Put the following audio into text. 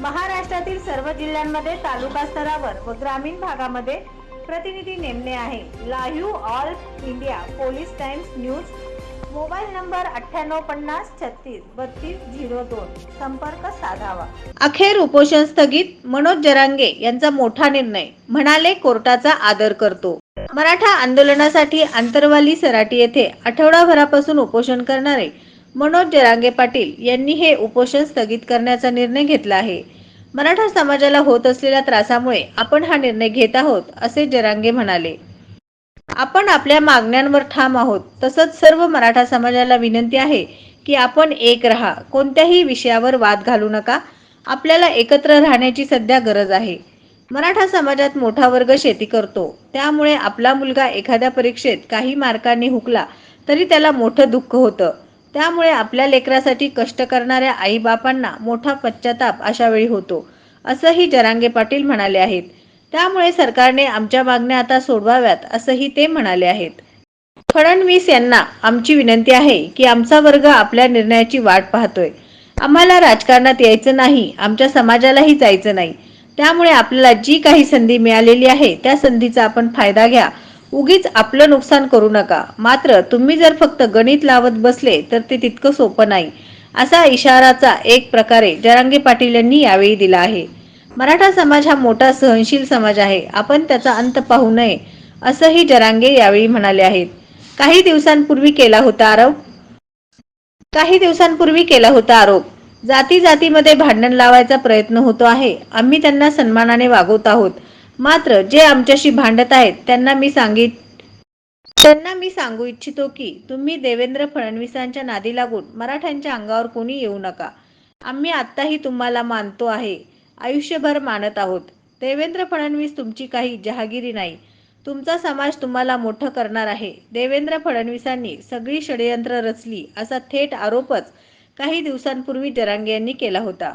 महाराष्ट्रातील सर्व जिल्ह्यांमध्ये तालुका स्तरावर व ग्रामीण भागामध्ये प्रतिनिधी नेमणे आहे. Live all India police times news. Mobile number अठ्ठ्याण्णव पन्नास छत्तीस बत्तीस झिरो दोन. संपर्क साधावा. अखेर उपोषण स्थगित मनोज जरांगे यांचा मोठा निर्णय म्हणाले कोर्टाचा आदर करतो. मराठा आंदोलनासाठी आंतरवाली सराटी येथे आठवडाभरापासून उपोषण करणारे मनोज जरांगे पाटील यांनी हे उपोषण स्थगित करण्याचा निर्णय घेतला आहे. मराठा समाजाला होत असलेल्या त्रासामुळे आपण हा निर्णय घेत आहोत असे जरांगे म्हणाले. आपण आपल्या मागण्यांवर ठाम आहोत. तसंच सर्व मराठा समाजाला विनंती आहे की आपण एक रहा. कोणत्याही विषयावर वाद घालू नका. आपल्याला एकत्र राहण्याची सध्या गरज आहे. मराठा समाजात मोठा वर्ग शेती करतो. त्यामुळे आपला मुलगा एखाद्या परीक्षेत काही मार्कांनी हुकला तरी त्याला मोठं दुःख होतं. त्यामुळे आपल्या लेकरासाठी कष्ट करणाऱ्या आईबापांना मोठा पश्चाताप अशा वेळी होतो असंही जरांगे पाटील म्हणाले आहेत. त्यामुळे सरकारने आमच्या मागण्या आता सोडवाव्यात असंही ते म्हणाले आहेत. फडणवीस यांना आमची विनंती आहे की आमचा वर्ग आपल्या निर्णयाची वाट पाहतोय. आम्हाला राजकारणात यायचं नाही आमच्या समाजालाही जायचं नाही. त्यामुळे आपल्याला जी काही संधी मिळालेली आहे त्या संधीचा आपण फायदा घ्या उगीच आपलं नुकसान करू नका. मात्र तुम्ही जर फक्त गणित लावत बसले तर ते तितकं सोपं नाही. असा इशाराचा एक प्रकारे जरांगे पाटील यांनी यावेळी दिला आहे. मराठा समाज हा मोठा सहनशील समाज आहे. आपण त्याचा अंत पाहू नये असंही जरांगे यावेळी म्हणाले आहेत. काही दिवसांपूर्वी केला होता आरोप? काही दिवसांपूर्वी केला होता आरोप. जाती जातीमध्ये भांडण लावायचा प्रयत्न होतो आहे. आम्ही त्यांना सन्मानाने वागवत आहोत. मात्र जे आमच्याशी भांडत आहेत त्यांना मी सांगित त्यांना मी सांगू इच्छितो की तुम्ही देवेंद्र फडणवीसांच्या नादी लागून मराठ्यांच्या अंगावर कोणी येऊ नका. आम्ही आत्ताही तुम्हाला मानतो आहे. आयुष्यभर मानत आहोत. देवेंद्र फडणवीस तुमची काही जहागिरी नाही. तुमचा समाज तुम्हाला मोठं करणार आहे. देवेंद्र फडणवीसांनी सगळी षडयंत्र रचली असा थेट आरोपच काही दिवसांपूर्वी जरांगे यांनी केला होता.